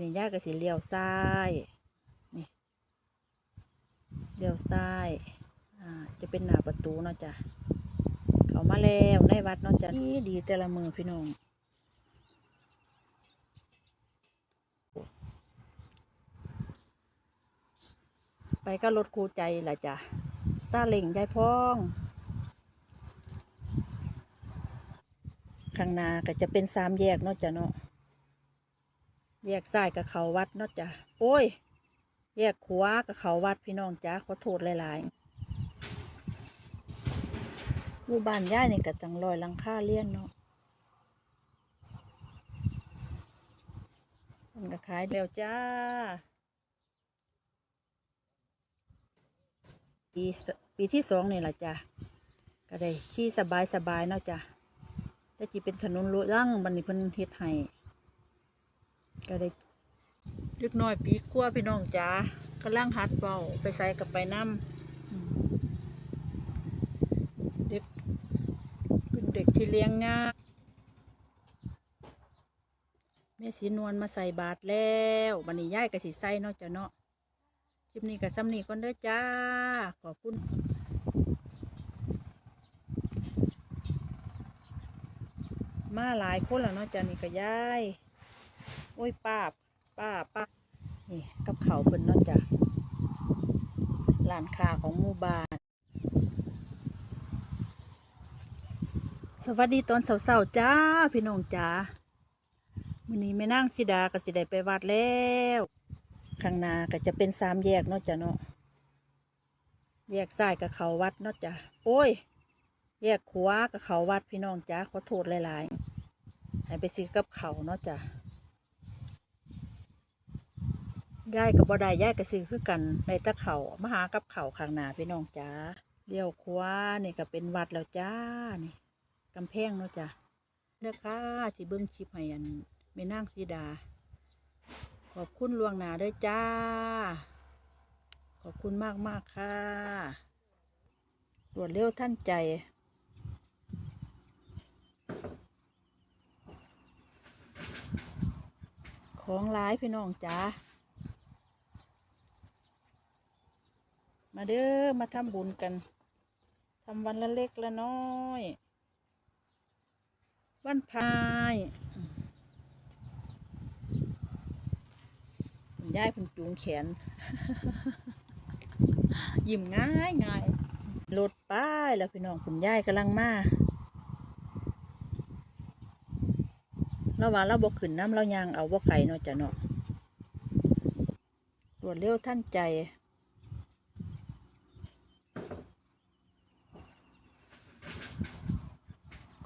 นี่ย่าก็สิเลี้ยวซ้าย นี่ เลี้ยวซ้าย อ่า จะเป็นหน้าประตูเนาะจ้ะ เขามาแล้วในวัดเนาะจ้ะดีดีแต่ละมือพี่น้องไปก็รถคูใจแหละจ้ะซาเล่งยายพ้อง ข้างหน้าก็จะเป็นสามแยกเนาะจ้ะเนาะ แยกซ้ายกับเขาวัดเนาะจ้ะโอ้ย แยกขวากับเขาวัดพี่น้องจ้าขอโทษหลายๆหมู่บ้านย่านี่ก็ตังลอยลังค่าเลี้ยนเนาะมันก็ขายแล้วจ้าปีปีที่สองนี่แหละจ้ะก็ได้ขี่สบายสบายเนาะจ้ะแต่จีเป็นถนนลุล่างบันนี้เพิ่นเฮ็ดให้ ก็ได้เล็กน้อยปีกลัวพี่น้องจ้ากำลังหัดเบาไปใส่กับไปน้ำเด็กเป็นเด็กที่เลี้ยงง่ายแม่สีนวลมาใส่บาทแล้วบันนี้ย่ายก็สิใส่เนาะจ้ะเนาะคลิปนี้กับซ้ำนี้ก่อนเด้อจ้า ขอบคุณมาหลายคนแล้วเนาะจ้านี่ก็ยาย อ้ยป้าป้าป้านี่กับเขาเพิ่นนาะจ้ะร้านค้าของหมู่บ้าน สวัสดีตอนเสาร์ๆจ้า พี่น้องจ้ามื้อนี้แม่นางสิดาก็สิได้ไปวัดแล้ว ข้างหน้าก็จะเป็นสามแยกนาะจ้ะเนาะแยกซ้ายกับเขาวัดนาะจ้ะโอ้ย แยกขวากับเขาวัดพี่น้องจ้าขอโทษหลายๆให้ไปซื้อกับเขาเนาะจ้ะ ย่ายกับบ่ได้ย่ายก็ซื้อคือกันในตะเขามาหากับเขาข้างหน้าพี่น้องจ้าเลี้ยวขวานี่ก็เป็นวัดแล้วจ้านี่กำแพงเนาะจ้ะเด้อค่ะที่เบิ้งชิปให้อันแม่นางสีดา ขอบคุณลวงหน้าด้วยจ้า ขอบคุณมากมากค่ะรวดเร็วท่านใจของร้ายพี่น้องจ้า มาเด้อมาทำบุญกันทำวันละเล็กละน้อย วันพายคุณยายเพิ่นจูงแขน ยิ้มง่ายง่ายรถป้ายแล้วพี่น้องคุณยายกำลังมาเราว่าเราบกขึ้นน้ำเรายางเอาบ่ไก่เนาะจ้ะเนาะรวดเร็วท่านใจ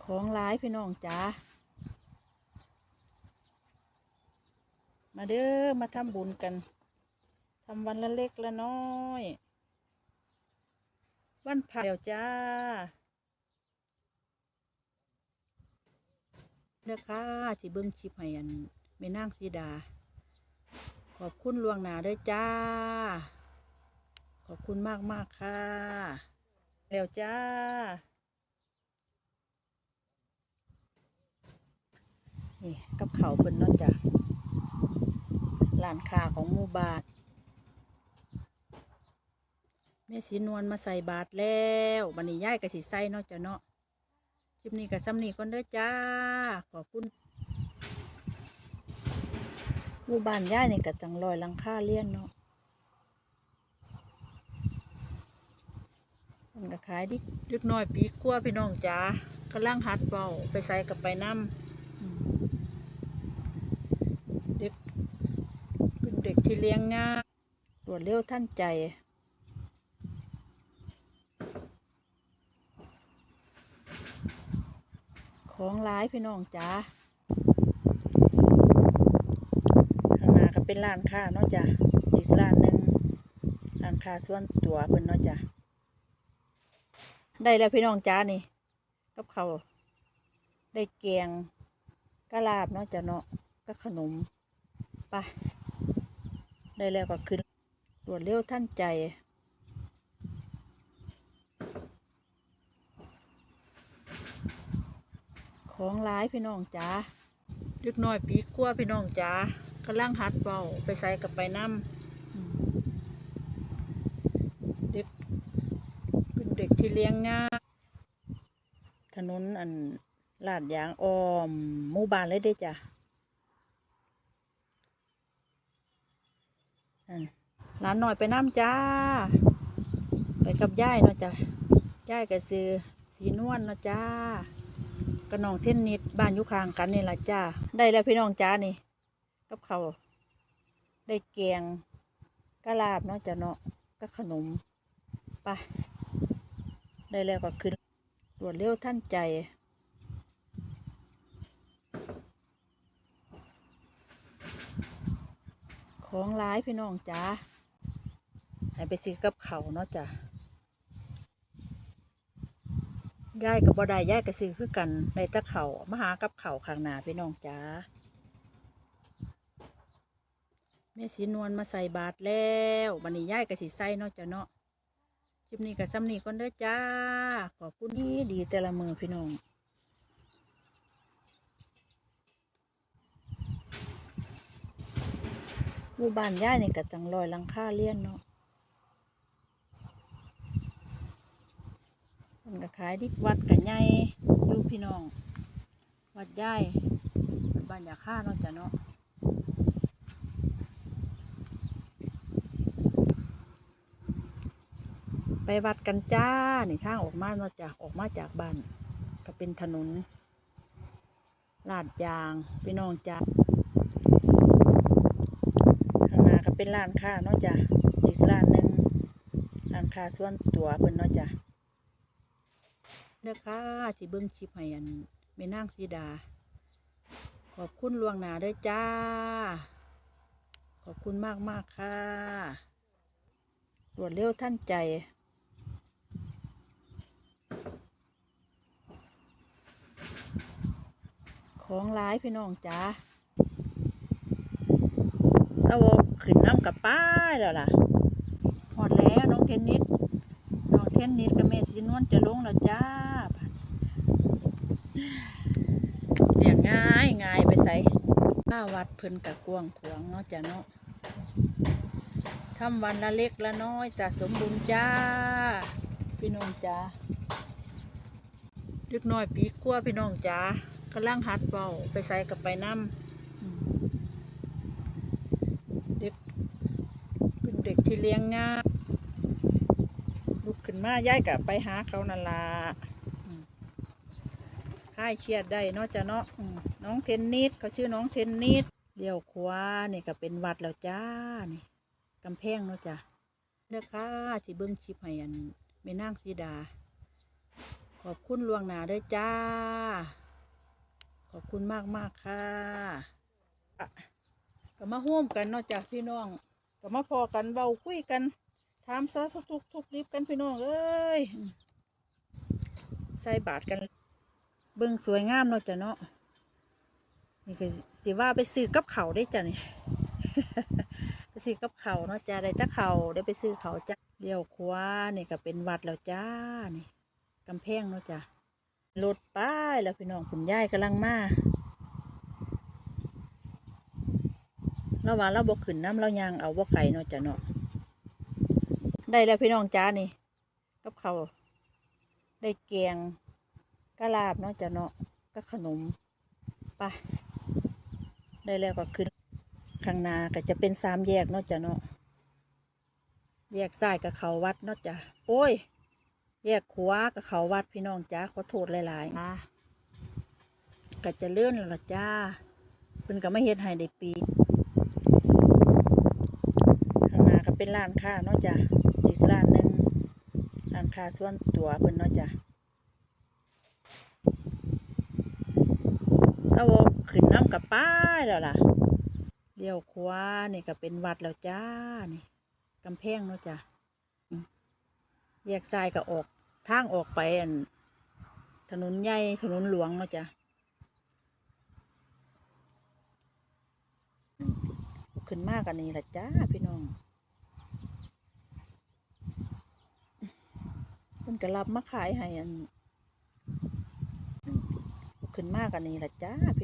ของร้ายพี่น้องจ้ามาเด้อมาทำบุญกันทำวันละเล็กละน้อยวันพระเดียวจ้าเด้อค่ะที่เบิ้งชิปให้อันแม่นางสีดา ขอบคุณลวงหนาด้วยจ้า ขอบคุณมากมากค่ะ แล้วจ้า นี่กับเขาเพิ่นนาะจ้ะร้านค้าของหมู่บ้านแม่สีนวลมาใส่บาทแล้วบันนี้ย่ายก็สิใส่นาะจ้ะเนาะคลิปนี้ก็ซ้ำนี้ก่อนเด้อจ้า ขอบคุณหมู่บ้านย่ายนี่ก็ตังลอยลังค่าเลี้ยนเนาะมันก็ขายดิเล็กน้อยปีกลัวพี่น้องจ้ากำลังหัดเบาไปใส่กับไปน้ำ อืมเด็ก เลี้ยงง่ายรวดเร็วท่านใจ ของร้ายพี่น้องจ้าข้างหน้าก็เป็นร้านค้าเนาะจ้ะอีกร้านหนึ่งร้านค้าส่วนตัวเพิ่นเนาะจ้ะได้แล้วพี่น้องจ้านี่กับเขาได้แกงก็ลาบเนาะจ้ะเนาะก็ขนมไป ได้แล้วก็ขึ้นรวดเร็วท่านใจ ของร้ายพี่น้องจ้าเล็กน้อยปีกลัวพี่น้องจ้ากำลังหัดเบาไปใส่กับไปน้ำเด็กเป็นเด็กที่เลี้ยงง่ายถนนอันลาดยางอ้อมหมู่บ้านเลยเด้จ้ะอัน ร้านหน่อยไปน้ำจ้า ไปกับย่ายเนาะจ้ะย่ายก็ซื้อสีนวลเนาะจ้ากระนองเทนนิสบ้านอยู่ข้างกันนี่แหละจ้า ได้แล้วพี่น้องจ้านี่กับเขาได้แกงกะลาบเนาะจ้ะเนาะก็ขนมไปได้แล้วก็ขึ้นรวดเร็วท่านใจ ของร้ายพี่น้องจ้าให้ไปซื้อกับเขาเนาะจ้ะย่ายกับบ่ได้ย่ายก็ซื้อคือกันในตะเขามาหากับเขาข้างหน้าพี่น้องจ้าแม่สีนวลมาใส่บาทแล้ววันนี้ย่ายกับสีใส่เนาะจ้ะเนาะคลิปนี้กับซ้ำนี้ก่อนเด้อจ้า ขอบคุณดีดีแต่ละมือพี่น้อง มู่บ้านย่ายนี่ก็ตั้งลอยหลังคาเลี้ยนเนาะมันก็ขายดิวัดกันใหญ่อยู่พี่น้อง วัดย่ายบ้านยาค่าเนาะจ้ะเนาะไปวัดกันจ้านี่ทางออกมาเนาะจากออกมาจากบ้านก็เป็นถนนลาดยางพี่น้องจ้าข้างหน้าก็ เป็นร้านค้าเนาะจ้ะอีกร้านหนึ่งร้านค้าส่วนตัวเพิ่นเนาะจ้ะเด้อค่ะที่เบิ้งชิปให้อันแม่นางสีดา ขอบคุณล่วงหน้าเด้อจ้า ขอบคุณมากมากค่ะรวดเร็วท่านใจของร้ายพี่น้องจ้า ราขึ้นน้ำกับป้ายแล้วล่ะหอดแล้วน้องเทนนิสน้องเทนนิสกับเมสีนวลจะลงแล้วจ้าเรียกง่ายง่ายไปใส่ข้าวัดเพิ่นกับกวางขวงเนาะจ้ะเนาะทำวันละเล็กละน้อยสะสมบุญจ้า พี่น้องจ้าเล็กน้อยปีกลัวาพี่น้องจ้ากำลังหัดเบาไปใส่กับไปน้ำอืมเด็ก เลี้ยงง่ายลุกขึ้นมาย้ายกับไปหาเขานาลาอืมค่ายเชียดได้นาะจ้ะเนาะน้องเทนนิสเขาชื่อน้องเทนนิสเลี้ยวขวานี่ก็เป็นวัดแล้วจ้านี่กำแพงเนาะจ้ะเด้อค่ะที่เบิ้งชิปให้อันแม่นางสีดา ขอบคุณลวงหน้าด้วยจ้า ขอบคุณมากมากค่ะก็มาร่วมกันเนาะจ้ะพี่น้อง ก็มาพอกันเบาคุยกันถามสาทุกทุกทุกดิบกันพี่น้องเอ้ยใส่บาทกัน เบิ่งสวยงามเนาะจ้ะเนาะนี่ก็สิว่าไปซื้อกับเขาได้จ้ะนี่ไปซื้อกับเขาเนาะจ้ะได้ตะเขาได้ไปซื้อเขาจ้ะเลี้ยวขวานี่ก็เป็นวัดแล้วจ้านี่กำแพงเนาะจ้ะรถป้ายแล้วพี่น้องคุณยายกำลังมา เราว่าเราบกขึ้นน้ำเรายางเอาบ่ไก่เนาะจ้ะเนาะได้แล้วพี่น้องจ้านี่กับเขาได้แกงกะลาบเนาะจ้ะเนาะก็ขนมไปได้แล้วก็ขึ้นข้างนาก็จะเป็นสามแยกเนาะจ้ะเนาะแยกซ้ายกับเขาวัดเนาะจ้ะโอ้ย แยกขวากับเขาวัดพี่น้องจ้าขอโทษหลายๆนะก็จะเลื่อนละจ้าเพิ่นก็ไม่เฮ็ดให้ได้ปี ข้างหน้าก็ เป็นร้านค้าเนาะจ้ะอีกร้านหนึ่งร้านค้าส่วนตัวเพิ่นเนาะจ้ะเราขึ้นน้ำกับป้ายแล้วล่ะเลี้ยวขวานี่ก็เป็นวัดแล้วจ้านี่กำแพงเนาะจ้ะแยกซ้ายก็ออกทางออกไปอันถนนใหญ่ถนนหลวงเนาะจ้ะขึ้นมากกันนี่ละจ้าพี่น้อง นก็รับมาขายให้อัน ขึ้นมากกันนี้ละจ้าพี่